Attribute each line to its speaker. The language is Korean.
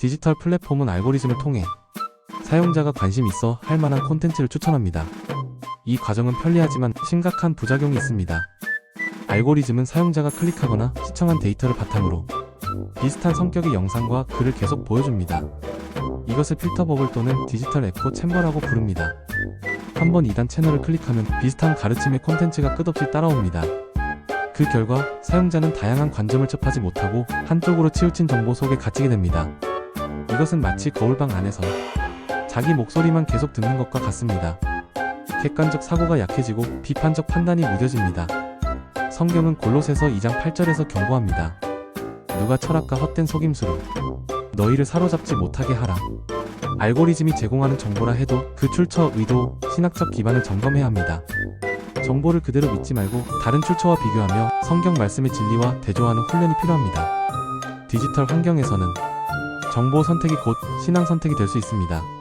Speaker 1: 디지털 플랫폼은 알고리즘을 통해 사용자가 관심 있어 할 만한 콘텐츠를 추천합니다. 이 과정은 편리하지만 심각한 부작용이 있습니다. 알고리즘은 사용자가 클릭하거나 시청한 데이터를 바탕으로 비슷한 성격의 영상과 글을 계속 보여줍니다. 이것을 필터 버블 또는 디지털 에코 챔버라고 부릅니다. 한번 2단 채널을 클릭하면 비슷한 가르침의 콘텐츠가 끝없이 따라옵니다. 그 결과 사용자는 다양한 관점을 접하지 못하고 한쪽으로 치우친 정보 속에 갇히게 됩니다. 이것은 마치 거울방 안에서 자기 목소리만 계속 듣는 것과 같습니다. 객관적 사고가 약해지고 비판적 판단이 무뎌집니다. 성경은 골로새서 2장 8절에서 경고합니다. 누가 철학과 헛된 속임수로 너희를 사로잡지 못하게 하라. 알고리즘이 제공하는 정보라 해도 그 출처, 의도, 신학적 기반을 점검해야 합니다. 정보를 그대로 믿지 말고 다른 출처와 비교하며 성경 말씀의 진리와 대조하는 훈련이 필요합니다. 디지털 환경에서는 정보 선택이 곧 신앙 선택이 될 수 있습니다.